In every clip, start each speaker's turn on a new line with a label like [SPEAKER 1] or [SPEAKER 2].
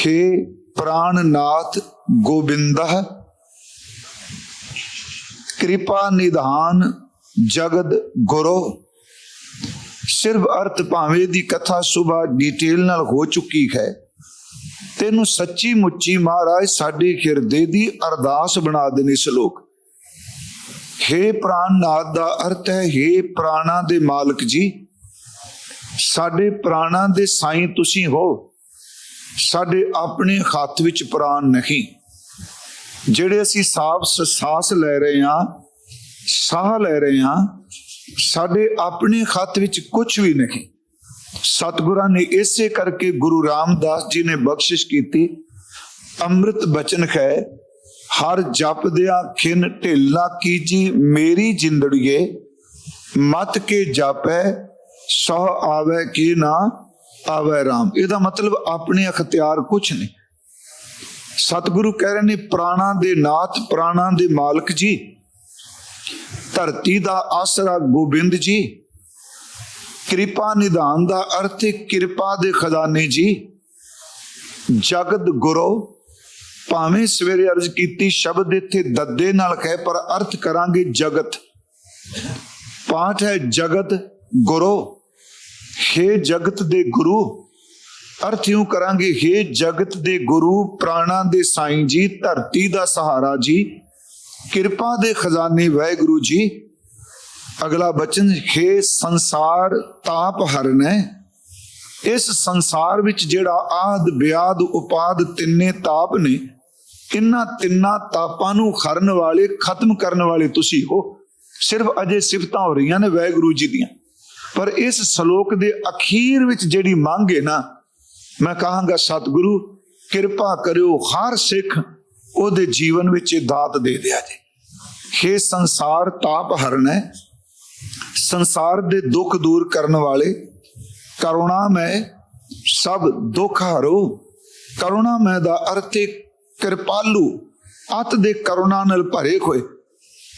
[SPEAKER 1] ਖੇ ਪ੍ਰਾਨਨਾਥ ਗੋਬਿੰਦਾ ਕਿਰਪਾ ਨਿਧਾਨ ਜਗਦ ਗੁਰੂ। ਸਿਰਫ ਅਰਥ ਭਾਵੇਂ ਦੀ ਕਥਾ ਸੁਭਾ ਡਿਟੇਲ ਨਾਲ ਹੋ ਚੁੱਕੀ ਹੈ। ਤੈਨੂੰ ਸੱਚੀ ਮੁੱਚੀ ਮਹਾਰਾਜ ਸਾਡੇ ਹਿਰਦੇ ਦੀ ਅਰਦਾਸ ਬਣਾ ਦੇਣੀ ਸ਼ਲੋਕ। ਹੇ ਪ੍ਰਾਨਨਾਥ ਦਾ ਅਰਥ ਹੈ, ਹੇ ਪ੍ਰਾਣਾ ਦੇ ਮਾਲਕ ਜੀ। ਸਾਡੇ ਪ੍ਰਾਣਾ ਦੇ ਸਾਈਂ ਤੁਸੀਂ ਹੋ। ਸਾਡੇ ਆਪਣੇ ਹੱਥ ਵਿੱਚ ਪ੍ਰਾਣ ਨਹੀਂ। ਜਿਹੜੇ ਅਸੀਂ ਸਾਫ਼ ਸਾਹ ਲੈ ਰਹੇ ਹਾਂ, ਸਾਹ ਲੈ ਰਹੇ ਹਾਂ, ਸਾਡੇ ਆਪਣੇ ਹੱਥ ਵਿੱਚ ਕੁਝ ਵੀ ਨਹੀਂ। ਸਤਿਗੁਰਾਂ ਨੇ ਇਸੇ ਕਰਕੇ ਗੁਰੂ ਰਾਮਦਾਸ ਜੀ ਨੇ ਬਖਸ਼ਿਸ਼ ਕੀਤੀ, ਅੰਮ੍ਰਿਤ ਬਚਨ ਹੈ, ਹਰ ਜਪਦਿਆਂ ਖਿਨ ਢਿੱਲਾ ਕੀਜੀ ਮੇਰੀ ਜਿੰਦੜੀਏ, ਮਤ ਕੇ ਜਾਪੈ ਸੋ ਆਵੇ ਕੀ ਨਾ ਆਵੇ ਰਾਮ। ਇਹਦਾ ਮਤਲਬ ਆਪਣੇ ਅਖਤਿਆਰ ਕੁਛ ਨਹੀਂ। ਸਤਿਗੁਰੂ ਕਹਿ ਰਹੇ ਨੇ, ਪ੍ਰਾਣਾ ਦੇ ਨਾਥ, ਪ੍ਰਾਣਾ ਦੇ ਮਾਲਕ ਜੀ। ਧਰਤੀ ਦਾ ਆਸਰਾ ਗੋਬਿੰਦ ਜੀ। ਕਿਰਪਾ ਨਿਧਾਨ ਦਾ ਅਰਥ ਕਿਰਪਾ ਦੇ ਖਜ਼ਾਨੇ ਜੀ। ਜਗਤ ਗੁਰੂ, ਭਾਵੇਂ ਸਵੇਰੇ ਅਰਜ਼ ਕੀਤੀ, ਸ਼ਬਦ ਇੱਥੇ ਦੱਦੇ ਨਾਲ ਕਹੇ ਪਰ ਅਰਥ ਕਰਾਂਗੇ ਜਗਤ। ਪਾਠ ਹੈ ਜਗਤ ਗੁਰੂ। ਹੇ ਜਗਤ ਦੇ ਗੁਰੂ ਅਰਥ ਇਉਂ ਕਰਾਂਗੇ ਹੇ ਜਗਤ ਦੇ ਗੁਰੂ, ਪ੍ਰਾਣਾ ਦੇ ਸਾਈਂ ਜੀ, ਧਰਤੀ ਦਾ ਸਹਾਰਾ ਜੀ। ਕਿਰਪਾ ਦੇ ਖਜ਼ਾਨੇ ਵਾਹਿਗੁਰੂ ਜੀ। ਅਗਲਾ ਬਚਨ, ਹੈ ਸੰਸਾਰ ਤਾਪ ਹਰਨੈ। ਇਸ ਸੰਸਾਰ ਵਿੱਚ ਜਿਹੜਾ ਆਦ, ਬਿਆਦ, ਉਪਾਦ ਤਿੰਨੇ ਤਾਪ ਨੇ ਇਹਨਾਂ ਤਿੰਨਾਂ ਤਾਪਾਂ ਨੂੰ ਖਰਨ ਵਾਲੇ, ਖਤਮ ਕਰਨ ਵਾਲੇ ਤੁਸੀਂ ਹੋ। ਸਿਰਫ ਅਜੇ ਸਿਫਤਾਂ ਹੋ ਰਹੀਆਂ ਨੇ ਵਾਹਿਗੁਰੂ ਜੀ ਦੀਆਂ। ਪਰ ਇਸ ਸ਼ਲੋਕ ਦੇ ਅਖੀਰ ਵਿੱਚ ਜਿਹੜੀ ਮੰਗ ਹੈ ਨਾ, ਮੈਂ ਕਹਾਂਗਾ, ਸਤਿਗੁਰੂ, ਕਿਰਪਾ ਕਰਿਓ, ਹਰ ਸਿੱਖ ਉਹਦੇ ਜੀਵਨ ਵਿੱਚ ਦਾਤ ਦੇ ਦਿਆ ਜੇ। ਖੇ ਸੰਸਾਰ, ਤਾਪ ਹਰਨੈ ਸੰਸਾਰ ਦੇ ਦੁੱਖ ਦੂਰ ਕਰਨ ਵਾਲੇ, ਕਰੁਣਾ ਮੈਂ, ਸਭ ਦੁੱਖ ਹਰੋ। ਕਰੁਣਾ ਮੈਂ ਦਾ ਅਰਥ ਹੈ ਕਿਰਪਾਲੂ, ਅਤ ਦੇ ਕਰੁਣਾ ਨਾਲ ਭਰੇ ਹੋਏ।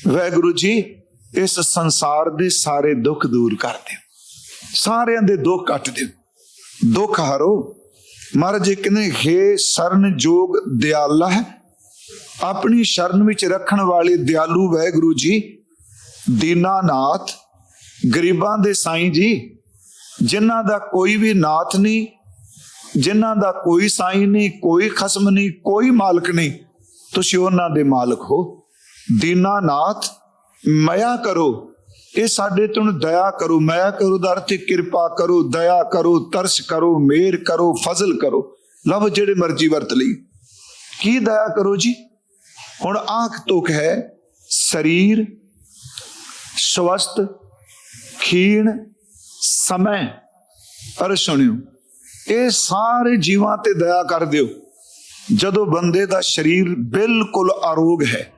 [SPEAKER 1] ਵੈਗੁਰੂ ਜੀ, ਇਸ ਸੰਸਾਰ ਦੇ ਸਾਰੇ ਦੁੱਖ ਦੂਰ ਕਰ ਦਿਓ। ਸਾਰਿਆਂ ਦੇ ਦੁੱਖ ਕੱਟ ਦਿਓ। ਦੁੱਖ ਹਾਰੋ, ਮਹਾਰਾਜ ਜੀ, ਕਹਿੰਦੇ, ਹੈ ਸਰਨ ਜੋਗ ਦਿਆਲਾ ਹੈ। ਆਪਣੀ ਸ਼ਰਨ ਵਿੱਚ ਰੱਖਣ ਵਾਲੇ ਦਿਆਲੂ ਵਾਹਿਗੁਰੂ ਜੀ, ਦੀਨਾਨਾਥ, ਗਰੀਬਾਂ ਦੇ ਸਾਈਂ ਜੀ, ਜਿਨ੍ਹਾਂ ਦਾ ਕੋਈ ਵੀ ਨਾਥ ਨਹੀਂ, ਜਿਨ੍ਹਾਂ ਦਾ ਕੋਈ ਸਾਈਂ ਨਹੀਂ, ਕੋਈ ਖਸਮ ਨਹੀਂ, ਕੋਈ ਮਾਲਕ ਨਹੀਂ, ਤੁਸੀਂ ਉਹਨਾਂ ਦੇ ਮਾਲਕ ਹੋ। ਦੀਨਾਨਾਥ, ਮਇਆ ਕਰੋ। ਇਹ ਸਾਡੇ ਤੋਂ ਦਇਆ ਕਰੋ ਮਇਆ ਕਰੋ ਦਾ ਅਰਥ ਕਿਰਪਾ ਕਰੋ, ਦਇਆ ਕਰੋ, ਤਰਸ ਕਰੋ, ਮੇਰ ਕਰੋ, ਫਜ਼ਲ ਕਰੋ। ਲਵ ਜਿਹੜੇ ਮਰਜ਼ੀ ਵਰਤ ਲਈ ਕੀ ਦਇਆ ਕਰੋ ਜੀ? ਹੁਣ ਆਖ ਤੁਕ ਹੈ, ਸਰੀਰ ਸਵਸਤ ਖੀਣ, ਸਮੈ। ਪਰ ਸੁਣਿਓ, ਇਹ ਸਾਰੇ ਜੀਵਾਂ ਤੇ ਦਇਆ ਕਰ ਦਿਓ। ਜਦੋਂ ਬੰਦੇ ਦਾ ਸਰੀਰ ਬਿਲਕੁਲ ਅਰੋਗ ਹੈ,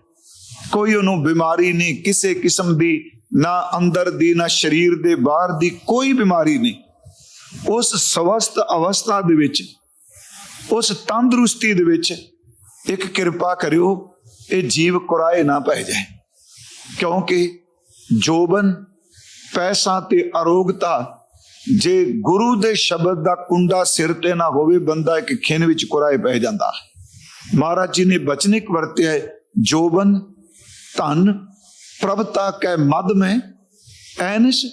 [SPEAKER 1] ਕੋਈ ਉਹਨੂੰ ਬਿਮਾਰੀ ਨਹੀਂ, ਕਿਸੇ ਕਿਸਮ ਦੀ ਨਾ ਅੰਦਰ ਦੀ, ਨਾ ਸਰੀਰ ਦੇ, ਬਾਹਰ ਦੀ ਕੋਈ ਬਿਮਾਰੀ ਨਹੀਂ। ਉਸ ਸਵਸਥ ਅਵਸਥਾ ਦੇ ਵਿੱਚ, ਉਸ ਤੰਦਰੁਸਤੀ ਦੇ ਵਿੱਚ ਇੱਕ ਕਿਰਪਾ ਕਰਿਓ, ਇਹ ਜੀਵ ਕੁਰਾਏ ਨਾ ਪੈ ਜਾਏ। ਕਿਉਂਕਿ ਜੋਬਨ, ਪੈਸਾ ਤੇ ਅਰੋਗਤਾ, ਜੇ ਗੁਰੂ ਦੇ ਸ਼ਬਦ ਦਾ ਕੁੰਡਾ ਸਿਰ ਤੇ ਨਾ ਹੋਵੇ, ਬੰਦਾ ਇੱਕ ਖਿੰਨ ਵਿੱਚ ਕੁਰਾਏ ਪੈ ਜਾਂਦਾ। ਮਹਾਰਾਜ ਜੀ ਨੇ ਬਚਨਿਕ ਵਰਤਿਆ ਜੋਬਨ, ਧਨ ਪ੍ਰਭਤਾ ਕੈ ਮਦ ਮੈਂ, ਐਨਿਸ਼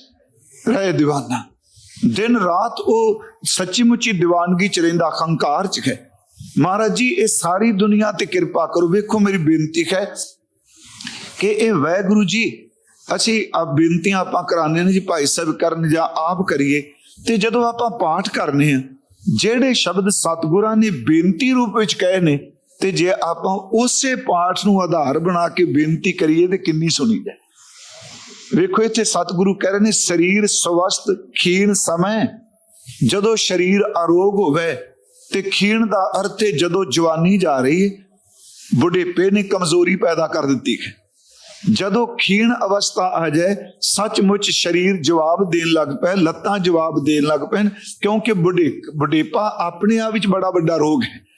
[SPEAKER 1] ਰਹਿ دیਵਾਨਾ ਦਿਨ ਰਾਤ ਉਹ ਸੱਚੀ ਮੁੱਚੀ ਦੀਵਾਨਗੀ ਚ ਰਹਿੰਦਾ ਹੰਕਾਰ ਚ ਹੈ। ਮਹਾਰਾਜ ਜੀ, ਇਹ ਸਾਰੀ ਦੁਨੀਆ ਤੇ ਕਿਰਪਾ ਕਰੋ। ਵੇਖੋ ਮੇਰੀ ਬੇਨਤੀ ਹੈ ਕਿ ਇਹ ਵੈਗੁਰੂ ਜੀ, ਅਸੀਂ ਆ ਬੇਨਤੀਆਂ ਆਪਾਂ ਕਰਾਣੇ ਨੇ ਜੀ, ਭਾਈ ਸਾਹਿਬ ਕਰਨ ਜਾਂ ਆਪ ਕਰੀਏ। ਤੇ ਜਦੋਂ ਆਪਾਂ ਪਾਠ ਕਰਨੇ ਆ, ਜਿਹੜੇ ਸ਼ਬਦ ਸਤਿਗੁਰਾਂ ਨੇ ਬੇਨਤੀ ਰੂਪ ਵਿੱਚ ਕਹੇ ਨੇ ਤੇ ਜੇ ਆਪਾਂ ਉਸੇ ਪਾਠ ਨੂੰ ਆਧਾਰ ਬਣਾ ਕੇ ਬੇਨਤੀ ਕਰੀਏ ਤੇ ਕਿੰਨੀ ਸੁਣੀ ਜਾਏ ਵੇਖੋ, ਇੱਥੇ ਸਤਿਗੁਰੂ ਕਹਿ ਰਹੇ ਨੇ, ਸਰੀਰ ਸਵਸਤ ਖੀਣ ਸਮੇਂ। ਜਦੋਂ ਸਰੀਰ ਅਰੋਗ ਹੋਵੇ ਤੇ ਖੀਣ ਦਾ ਅਰਥ ਹੈ, ਜਦੋਂ ਜਵਾਨੀ ਜਾ ਰਹੀ ਹੈ, ਬੁਢੇਪੇ ਨੇ ਕਮਜ਼ੋਰੀ ਪੈਦਾ ਕਰ ਦਿੱਤੀ ਹੈ। ਜਦੋਂ ਖੀਣ ਅਵਸਥਾ ਆ ਜਾਏ, ਸੱਚਮੁੱਚ ਸਰੀਰ ਜਵਾਬ ਦੇਣ ਲੱਗ ਪਏ, ਲੱਤਾਂ ਜਵਾਬ ਦੇਣ ਲੱਗ ਪੈਣ, ਕਿਉਂਕਿ ਬੁਢੇ ਬੁਢੇਪਾ ਆਪਣੇ ਆਪ ਵਿੱਚ ਬੜਾ ਵੱਡਾ ਰੋਗ ਹੈ।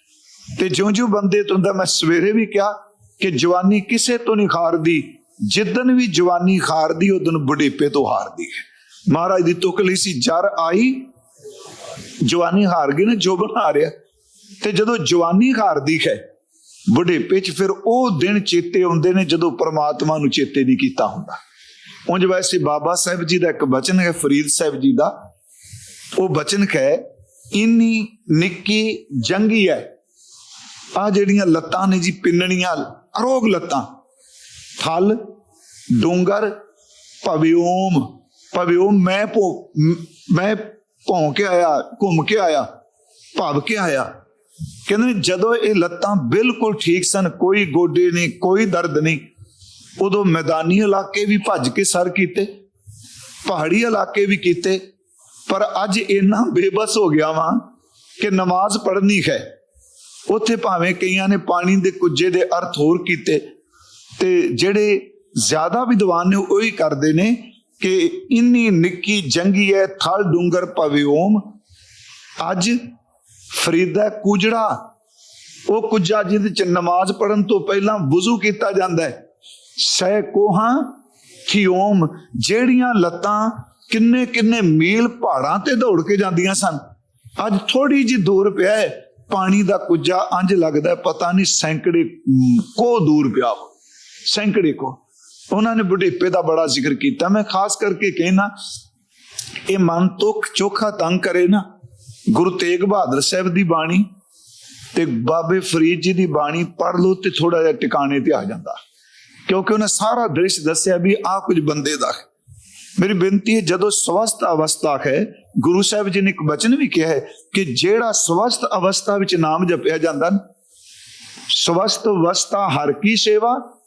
[SPEAKER 1] ਤੇ ਜਿਉਂ-ਜਿਉਂ ਬੰਦੇ ਤੋਂ ਦਾ ਮੈਂ ਸਵੇਰੇ ਵੀ ਕਿਹਾ ਕਿ ਜਵਾਨੀ ਕਿਸੇ ਤੋਂ ਨਹੀਂ ਹਾਰਦੀ। ਜਿੱਦਨ ਵੀ ਜਵਾਨੀ ਹਾਰਦੀ, ਉਦੋਂ ਬੁਢੇਪੇ ਤੋਂ ਹਾਰਦੀ ਹੈ। ਮਹਾਰਾਜ ਦੀ ਤੁਕ ਲਈ ਸੀ, ਜਰ ਆਈ, ਜਵਾਨੀ ਹਾਰ ਗਈ ਨਾ, ਜੋਬਨ ਹਾਰਿਆ। ਤੇ ਜਦੋਂ ਜਵਾਨੀ ਹਾਰਦੀ ਹੈ, ਬੁਢੇਪੇ 'ਚ ਫਿਰ ਉਹ ਦਿਨ ਚੇਤੇ ਆਉਂਦੇ ਨੇ, ਜਦੋਂ ਪ੍ਰਮਾਤਮਾ ਨੂੰ ਚੇਤੇ ਨਹੀਂ ਕੀਤਾ ਹੁੰਦਾ। ਉਂਝ ਵੈਸੇ ਬਾਬਾ ਸਾਹਿਬ ਜੀ ਦਾ ਇੱਕ ਬਚਨ ਹੈ, ਫਰੀਦ ਸਾਹਿਬ ਜੀ ਦਾ। ਉਹ ਬਚਨ ਹੈ, ਇੰਨੀ ਨਿੱਕੀ ਜੰਗੀ ਹੈ ਆ ਜਿਹੜੀਆਂ ਲੱਤਾਂ ਨੇ ਜੀ ਪਿੰਨਣੀਆਂ ਅਰੋਗ ਲੱਤਾਂ। ਥਲ, ਡੂੰਗਰ, ਭਵਿਓਮ ਭਵਿਓਮ ਮੈਂ ਭੋ, ਮੈਂ ਭੌਂ ਕੇ ਆਇਆ, ਘੁੰਮ ਕੇ ਆਇਆ, ਭਵ ਕੇ ਆਇਆ। ਕਹਿੰਦੇ ਜਦੋਂ ਇਹ ਲੱਤਾਂ ਬਿਲਕੁਲ ਠੀਕ ਸਨ, ਕੋਈ ਗੋਡੇ ਨਹੀਂ, ਕੋਈ ਦਰਦ ਨਹੀਂ, ਉਦੋਂ ਮੈਦਾਨੀ ਇਲਾਕੇ ਵੀ ਭੱਜ ਕੇ ਸਰ ਕੀਤੇ, ਪਹਾੜੀ ਇਲਾਕੇ ਵੀ ਕੀਤੇ, ਪਰ ਅੱਜ ਇੰਨਾ ਬੇਬਸ ਹੋ ਗਿਆ ਵਾਂ ਕਿ ਨਮਾਜ਼ ਪੜ੍ਹਨੀ ਹੈ ਉੱਥੇ ਭਾਵੇਂ ਕਈਆਂ ਨੇ ਪਾਣੀ ਦੇ ਕੁੱਜੇ ਦੇ ਅਰਥ ਹੋਰ ਕੀਤੇ, ਤੇ ਜਿਹੜੇ ਜ਼ਿਆਦਾ ਵਿਦਵਾਨ ਨੇ ਉਹ ਹੀ ਕਰਦੇ ਨੇ ਕਿ ਇੰਨੀ ਨਿੱਕੀ ਜੰਗੀ ਹੈ, ਥਲ ਡੂੰਗਰ ਭਵਿਓਮ ਅੱਜ ਫਰੀਦਾ ਕੁਜੜਾ, ਉਹ ਕੁਜਾ ਜਿਹਦੇ ਚ ਨਮਾਜ਼ ਪੜਨ ਤੋਂ ਪਹਿਲਾਂ ਵੁਜ਼ੂ ਕੀਤਾ ਜਾਂਦਾ ਹੈ। ਸਹਿ ਕੋਹਾਂ ਥਿਓਮ ਜਿਹੜੀਆਂ ਲੱਤਾਂ ਕਿੰਨੇ ਕਿੰਨੇ ਮੀਲ ਪਹਾੜਾਂ ਤੇ ਦੌੜ ਕੇ ਜਾਂਦੀਆਂ ਸਨ। ਅੱਜ ਥੋੜੀ ਜਿਹੀ ਦੂਰ ਪਿਆ ਹੈ ਪਾਣੀ ਦਾ ਕੁਜਾ ਅੰਜ ਲੱਗਦਾ ਪਤਾ ਨਹੀਂ ਸੈਂਕੜੇ ਕੋ ਦੂਰ ਪਿਆ ਹੋ ਸੈਂਕੜੇ ਕੋ। ਉਹਨਾਂ ਨੇ ਬੁਢੇਪੇ ਦਾ ਬੜਾ ਜ਼ਿਕਰ ਕੀਤਾ। ਮੈਂ ਖਾਸ ਕਰਕੇ ਕਹਿਣਾ ਇਹ ਮਨ ਤੋਂ ਚੋਖਾ ਤੰਗ ਕਰੇ ਨਾ, ਗੁਰੂ ਤੇਗ ਬਹਾਦਰ ਸਾਹਿਬ ਦੀ ਬਾਣੀ ਤੇ ਬਾਬੇ ਫਰੀਦ ਜੀ ਦੀ ਬਾਣੀ ਪੜ੍ਹ ਲਓ ਤੇ ਥੋੜਾ ਜਿਹਾ ਟਿਕਾਣੇ ਤੇ ਆ ਜਾਂਦਾ। ਕਿਉਂਕਿ ਉਹਨੇ ਸਾਰਾ ਦ੍ਰਿਸ਼ ਦੱਸਿਆ ਵੀ ਆ ਕੁਝ ਬੰਦੇ ਦਾ ਮੇਰੀ ਬੇਨਤੀ ਹੈ, ਜਦੋਂ ਸਵਸਥ ਅਵਸਥਾ ਹੈ ਗੁਰੂ ਸਾਹਿਬ ਜੀ ਨੇ ਇੱਕ ਬਚਨ ਵੀ ਕਿਹਾ ਹੈ ਕਿ ਜਿਹੜਾ ਸਵਸਥ ਅਵਸਥਾ ਵਿੱਚ ਨਾਮ ਜਪਿਆ ਜਾਂਦਾ ਸਵਸਥ ਅਵਸਥਾ ਹਰ ਕੀ ਸੇਵਾ,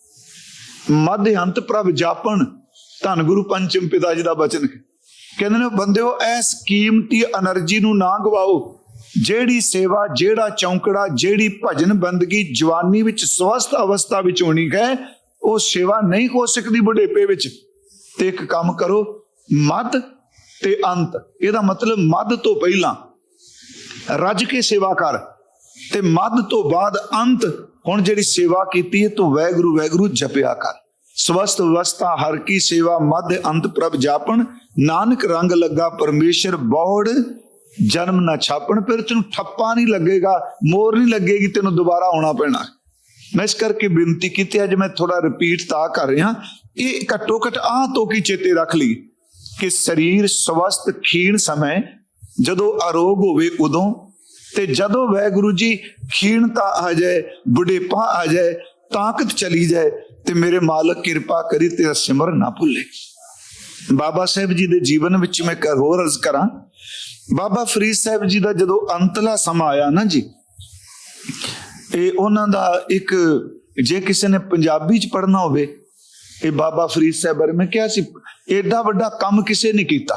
[SPEAKER 1] ਮਧ ਅੰਤ ਪ੍ਰਭ ਜਾਪਣ, ਧੰਨ ਗੁਰੂ ਪੰਚਮ ਪਿਤਾ ਜੀ ਦਾ ਬਚਨ ਕਹਿੰਦੇ ਨੇ, ਬੰਦਿਓ, ਐਸ ਕੀਮਤੀ એનર્ਜੀ ਨੂੰ ਨਾ ਗਵਾਓ, ਜਿਹੜੀ ਸੇਵਾ, ਜਿਹੜਾ ਚੌਂਕੜਾ, ਜਿਹੜੀ ਭਜਨ ਬੰਦਗੀ ਜਵਾਨੀ ਵਿੱਚ ਸਵਸਥ ਅਵਸਥਾ ਵਿੱਚ ਹੋਣੀ ਹੈ, ਉਹ ਸੇਵਾ ਨਹੀਂ ਹੋ ਸਕਦੀ ਬੁਢੇਪੇ ਵਿੱਚ। ਤੇ ਇੱਕ ਕੰਮ ਕਰੋ ਮਤ ਤੇ ਅੰਤ। ਇਹਦਾ ਮਤਲਬ ਮੱਧ ਤੋਂ ਪਹਿਲਾਂ ਰੱਜ ਕੇ ਸੇਵਾ ਕਰ ਤੇ ਮੱਧ ਤੋਂ ਬਾਅਦ ਅੰਤ ਹੁਣ ਜਿਹੜੀ ਸੇਵਾ ਕੀਤੀ ਹੈ ਤੂੰ ਵੈਗੁਰੂ ਵੈਗੁਰੂ ਜਪਿਆ ਕਰ। ਸਵਸਥ ਅਵਸਥਾ, ਹਰ ਕੀ ਸੇਵਾ, ਮੱਧ, ਅੰਤ, ਪ੍ਰਭ ਜਾਪਣ। ਨਾਨਕ ਰੰਗ ਲੱਗਾ, ਪਰਮੇਸ਼ਰ ਬੌੜ। ਜਨਮ ਨਾ ਛਾਪਣ, ਫਿਰ ਤੈਨੂੰ ਠੱਪਾ ਨਹੀਂ ਲੱਗੇਗਾ, ਮੋਰ ਨਹੀਂ ਲੱਗੇਗੀ, ਤੈਨੂੰ ਦੁਬਾਰਾ ਆਉਣਾ ਪੈਣਾ। ਮੈਂ ਇਸ ਕਰਕੇ ਬੇਨਤੀ ਕੀਤੀ, ਅੱਜ ਮੈਂ ਥੋੜਾ ਰਿਪੀਟ ਤਾਂ ਕਰ ਰਿਹਾ। ਇਹ ਘੱਟੋ ਘੱਟ ਆਹ ਤੋਂ ਕੀ ਚੇਤੇ ਰੱਖ ਲਈ। ਕਿ ਸਰੀਰ ਸਵਸਥ ਖੀਣ ਸਮੇਂ ਜਦੋਂ ਅਰੋਗ ਹੋਵੇ ਉਦੋਂ ਤੇ ਜਦੋਂ ਵੈਗੁਰੂ ਜੀ ਖੀਣਤਾ ਆ ਜਾਏ, ਬੁਢੇਪਾ ਆ ਜਾਏ, ਤਾਕਤ ਚਲੀ ਜਾਏ ਤੇ ਮੇਰੇ ਮਾਲਕ ਕਿਰਪਾ ਕਰੀ ਤੇਰਾ ਸਿਮਰ ਨਾ ਭੁੱਲੇ। ਬਾਬਾ ਸਾਹਿਬ ਜੀ ਦੇ ਜੀਵਨ ਵਿੱਚ ਮੈਂ ਇੱਕ ਹੋਰ ਅਰਜ਼ ਕਰਾਂ। ਬਾਬਾ ਫਰੀਦ ਸਾਹਿਬ ਜੀ ਦਾ ਜਦੋਂ ਅੰਤਲਾ ਸਮਾਂ ਆਇਆ ਨਾ ਜੀ, ਇਹ ਉਹਨਾਂ ਦਾ ਇੱਕ ਜੇ ਕਿਸੇ ਨੇ ਪੰਜਾਬੀ ਚ ਪੜਨਾ ਹੋਵੇ ਇਹ ਬਾਬਾ ਫਰੀਦ ਸਾਹਿਬ ਬਾਰੇ ਮੈਂ ਕਿਹਾ ਸੀ ਐਡਾ ਵੱਡਾ ਕੰਮ ਕਿਸੇ ਨੇ ਕੀਤਾ।